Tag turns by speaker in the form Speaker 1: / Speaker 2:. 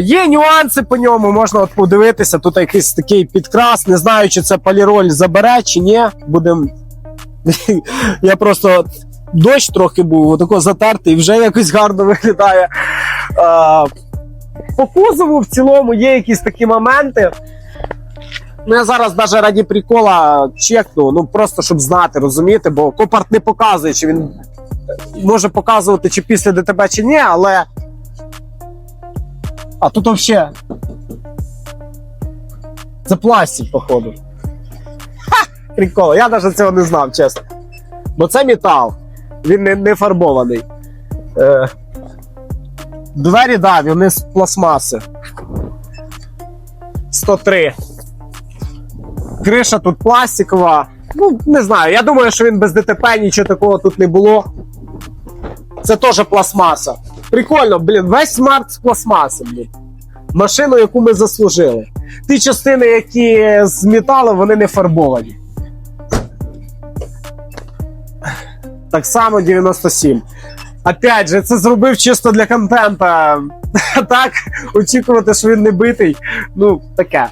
Speaker 1: Є нюанси по ньому, можна от подивитися. Тут якийсь такий підкрас. Не знаю, чи це поліроль забере, чи ні. Будем. Я просто дощ трохи був, отако затертий, вже якось гарно виглядає. А, по кузову в цілому є якісь такі моменти. Ну, я зараз навіть раді прикола чекну, ну просто щоб знати, розумієте, бо Копарт не показує, чи він може показувати, чи після ДТП, чи ні, але. А тут взагалі. Це пластик, походу. Ха! Прикол, я навіть цього не знав, чесно. Бо це метал. Він не, не фарбований. Е, двері, да, вони з пластмаси. 103. Криша тут пластикова. Ну, не знаю. Я думаю, що він без ДТП нічого такого тут не було. Це теж пластмаса. Прикольно, блін, весь смарт з пластмаси, блін. Машину, яку ми заслужили. Ті частини, які з металу, вони не фарбовані. Так само 97. Опять же, це зробив чисто для контента. Так, очікувати, що він не битий. Ну, таке.